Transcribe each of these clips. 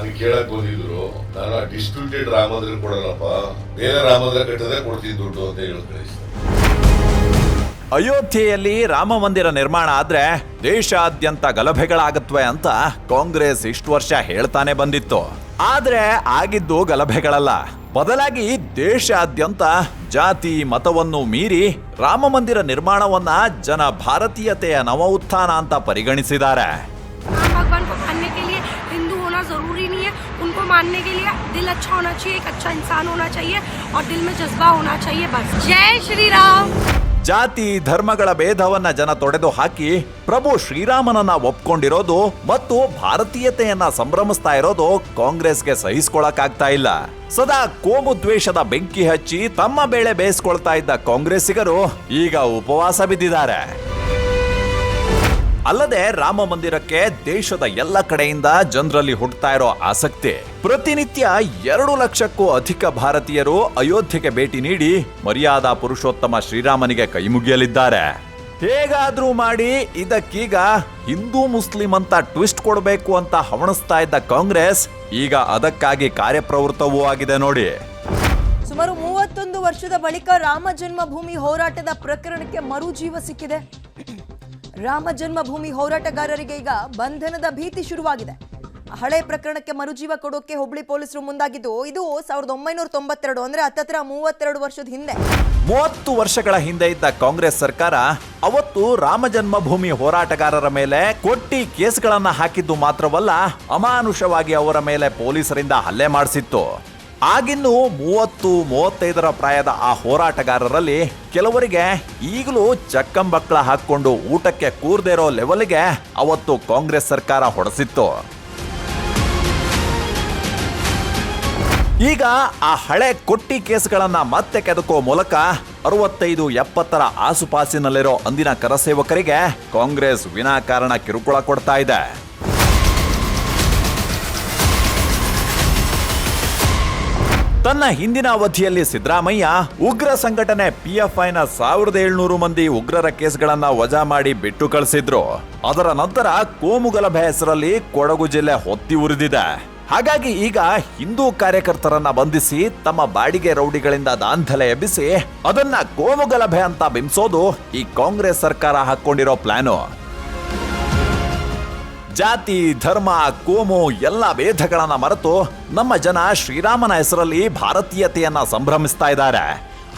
ನನಗೆ ಕೇಳಕ್ ಬಂದಿದ್ರು ನಾನು ಡಿಸ್ಟ್ರಿಬ್ಯೂಟೆಡ್ ರಾಮದ್ರೆ ಕೊಡಲ್ಲಪ್ಪ ಬೇರೆ ರಾಮದ್ರೆ ಕಟ್ಟದೆ ಕೊಡ್ತೀನಿ ದುಡ್ಡು ಅಂತ ಹೇಳಿ ಕಳಿಸ್ತಾರೆ ಅಯೋಧ್ಯೆಯಲ್ಲಿ ರಾಮ ಮಂದಿರ ನಿರ್ಮಾಣ ಆದ್ರೆ ದೇಶಾದ್ಯಂತ ಗಲಭೆಗಳಾಗತ್ವೆ ಅಂತ ಕಾಂಗ್ರೆಸ್ ಇಷ್ಟು ವರ್ಷ ಹೇಳ್ತಾನೆ ಬಂದಿತ್ತು. ಆದ್ರೆ ಆಗಿದ್ದು ಗಲಭೆಗಳಲ್ಲ. ಬದಲಾಗಿ ದೇಶಾದ್ಯಂತ ಜಾತಿ ಮತವನ್ನು ಮೀರಿ ರಾಮ ಮಂದಿರ ನಿರ್ಮಾಣವನ್ನ ಜನ ಭಾರತೀಯತೆಯ ನವ ಉತ್ಥಾನ ಅಂತ ಪರಿಗಣಿಸಿದ್ದಾರೆ. ज़रूरी नहीं है उनको मानने के लिए दिल अच्छा होना चाहिए एक अच्छा इंसान होना चाहिए और दिल में जज्बा होना चाहिए बस जय श्री राम ಜಾತಿ ಧರ್ಮಗಳ ಭೇದವನ್ನ ಜನ ತೊಡೆದು ಹಾಕಿ ಪ್ರಭು ಶ್ರೀರಾಮನನ್ನ ಒಪ್ಕೊಂಡಿರೋದು ಮತ್ತು ಭಾರತೀಯತೆಯನ್ನ ಸಂಭ್ರಮಿಸ್ತಾ ಇರೋದು ಕಾಂಗ್ರೆಸ್ಗೆ ಸಹಿಸ್ಕೊಳಕ್ಕಾಗ್ತಾ ಇಲ್ಲ ಸದಾ ಕೋಮು ದ್ವೇಷದ ಬೆಂಕಿ ಹಚ್ಚಿ ತಮ್ಮ ಬೇಳೆ ಬೇಯಿಸ್ಕೊಳ್ತಾ ಇದ್ದ ಕಾಂಗ್ರೆಸ್ಸಿಗರು ಈಗ ಉಪವಾಸ ಬಿದ್ದಿದ್ದಾರೆ ಅಲ್ಲದೆ ರಾಮ ಮಂದಿರಕ್ಕೆ ದೇಶದ ಎಲ್ಲ ಕಡೆಯಿಂದ ಜನರಲ್ಲಿ ಹುಟ್ಟುತ್ತಾ ಇರೋ ಆಸಕ್ತಿ. ಪ್ರತಿನಿತ್ಯ ಎರಡು ಲಕ್ಷಕ್ಕೂ ಅಧಿಕ ಭಾರತೀಯರು ಅಯೋಧ್ಯೆಗೆ ಭೇಟಿ ನೀಡಿ ಮರ್ಯಾದಾ ಪುರುಷೋತ್ತಮ ಶ್ರೀರಾಮನಿಗೆ ಕೈಮುಗಿಯಲಿದ್ದಾರೆ ಹೇಗಾದ್ರೂ ಮಾಡಿ ಇದಕ್ಕೀಗ ಹಿಂದೂ ಮುಸ್ಲಿಂ ಅಂತ ಟ್ವಿಸ್ಟ್ ಕೊಡಬೇಕು ಅಂತ ಹವಣಿಸ್ತಾ ಇದ್ದ ಕಾಂಗ್ರೆಸ್ ಈಗ ಅದಕ್ಕಾಗಿ ಕಾರ್ಯಪ್ರವೃತ್ತವೂ ಆಗಿದೆ ನೋಡಿ. ಸುಮಾರು ಮೂವತ್ತೊಂದು ವರ್ಷದ ಬಳಿಕ ರಾಮ ಜನ್ಮಭೂಮಿ ಹೋರಾಟದ ಪ್ರಕರಣಕ್ಕೆ ಮರುಜೀವ ಸಿಕ್ಕಿದೆ. ರಾಮ ಜನ್ಮಭೂಮಿ ಹೋರಾಟಗಾರರಿಗೆ ಈಗ ಬಂಧನದ ಭೀತಿ ಶುರುವಾಗಿದೆ. ಹಳೆ ಪ್ರಕರಣಕ್ಕೆ ಮರುಜೀವ ಕೊಡೋಕೆ ಹುಬ್ಳಿ ಪೊಲೀಸರು ಮುಂದಾಗಿದ್ದು, ಇದು ಸಾವಿರದ ಒಂಬೈನೂರ ತೊಂಬತ್ತೆರಡು ಅಂದ್ರೆ ಹತ್ತತ್ರ ಮೂವತ್ತೆರಡು ವರ್ಷದ ಹಿಂದೆ. ಮೂವತ್ತು ವರ್ಷಗಳ ಹಿಂದೆ ಇದ್ದ ಕಾಂಗ್ರೆಸ್ ಸರ್ಕಾರ ಅವತ್ತು ರಾಮ ಜನ್ಮಭೂಮಿ ಹೋರಾಟಗಾರರ ಮೇಲೆ ಕೊಟ್ಟಿ ಕೇಸ್ಗಳನ್ನ ಹಾಕಿದ್ದು ಮಾತ್ರವಲ್ಲ, ಅಮಾನುಷವಾಗಿ ಅವರ ಮೇಲೆ ಪೊಲೀಸರಿಂದ ಹಲ್ಲೆ ಮಾಡಿಸಿತ್ತು. ಆಗಿನ್ನು ಮೂವತ್ತು, ಮೂವತ್ತೈದರ ಪ್ರಾಯದ ಆ ಹೋರಾಟಗಾರರಲ್ಲಿ ಕೆಲವರಿಗೆ ಈಗಲೂ ಚಕ್ಕಂಬಕ್ಕಳ ಹಾಕೊಂಡು ಊಟಕ್ಕೆ ಕೂರ್ದಿರೋ ಇರೋ ಲೆವೆಲ್ಗೆ ಅವತ್ತು ಕಾಂಗ್ರೆಸ್ ಸರ್ಕಾರ ಹೊಡೆಸಿತ್ತು. ಈಗ ಆ ಹಳೆ ಕೊಟ್ಟಿ ಕೇಸ್ಗಳನ್ನ ಮತ್ತೆ ಕೆದಕೋ ಮೂಲಕ ಅರವತ್ತೈದು, ಎಪ್ಪತ್ತರ ಆಸುಪಾಸಿನಲ್ಲಿರೋ ಅಂದಿನ ಕರಸೇವಕರಿಗೆ ಕಾಂಗ್ರೆಸ್ ವಿನಾಕಾರಣ ಕಿರುಕುಳ ಕೊಡ್ತಾ ಇದೆ. ತನ್ನ ಹಿಂದಿನ ಅವಧಿಯಲ್ಲಿ ಸಿದ್ದರಾಮಯ್ಯ ಉಗ್ರ ಸಂಘಟನೆ ಪಿಎಫ್ಐನ ಸಾವಿರದ ಏಳ್ನೂರು ಮಂದಿ ಉಗ್ರರ ಕೇಸ್ಗಳನ್ನ ವಜಾ ಮಾಡಿ ಬಿಟ್ಟು ಕಳಿಸಿದ್ರು. ಅದರ ನಂತರ ಕೋಮುಗಲಭೆ ಹೆಸರಲ್ಲಿ ಕೊಡಗು ಜಿಲ್ಲೆ ಹೊತ್ತಿ ಉರಿದಿದೆ. ಹಾಗಾಗಿ ಈಗ ಹಿಂದೂ ಕಾರ್ಯಕರ್ತರನ್ನ ಬಂಧಿಸಿ ತಮ್ಮ ಬಾಡಿಗೆ ರೌಡಿಗಳಿಂದ ದಾಂಧಲೆ ಎಬ್ಬಿಸಿ ಅದನ್ನ ಕೋಮುಗಲಭೆ ಅಂತ ಬಿಂಬಿಸೋದು ಈ ಕಾಂಗ್ರೆಸ್ ಸರ್ಕಾರ ಹಾಕೊಂಡಿರೋ ಪ್ಲಾನು. ಜಾತಿ, ಧರ್ಮ, ಕೋಮು ಎಲ್ಲ ಭೇದಗಳನ್ನ ಮರೆತು ನಮ್ಮ ಜನ ಶ್ರೀರಾಮನ ಹೆಸರಲ್ಲಿ ಭಾರತೀಯತೆಯನ್ನ ಸಂಭ್ರಮಿಸ್ತಾ ಇದ್ದಾರೆ.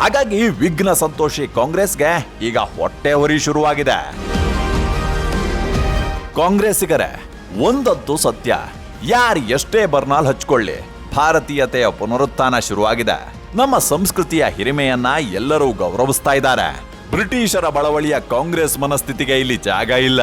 ಹಾಗಾಗಿ ವಿಘ್ನ ಸಂತೋಷಿ ಕಾಂಗ್ರೆಸ್ಗೆ ಈಗ ಹೊಟ್ಟೆ ಹೊರಿ ಶುರುವಾಗಿದೆ. ಕಾಂಗ್ರೆಸ್ಸಿಗರೇ ಒಂದದ್ದು ಸತ್ಯ. ಯಾರು ಎಷ್ಟೇ ಬರ್ನಾಲ್ ಹಚ್ಕೊಳ್ಳಿ, ಭಾರತೀಯತೆಯ ಪುನರುತ್ಥಾನ ಶುರುವಾಗಿದೆ. ನಮ್ಮ ಸಂಸ್ಕೃತಿಯ ಹಿರಿಮೆಯನ್ನ ಎಲ್ಲರೂ ಗೌರವಿಸ್ತಾ ಇದ್ದಾರೆ. ಬ್ರಿಟಿಷರ ಬಳವಳಿಯ ಕಾಂಗ್ರೆಸ್ ಮನಸ್ಥಿತಿಗೆ ಇಲ್ಲಿ ಜಾಗ ಇಲ್ಲ.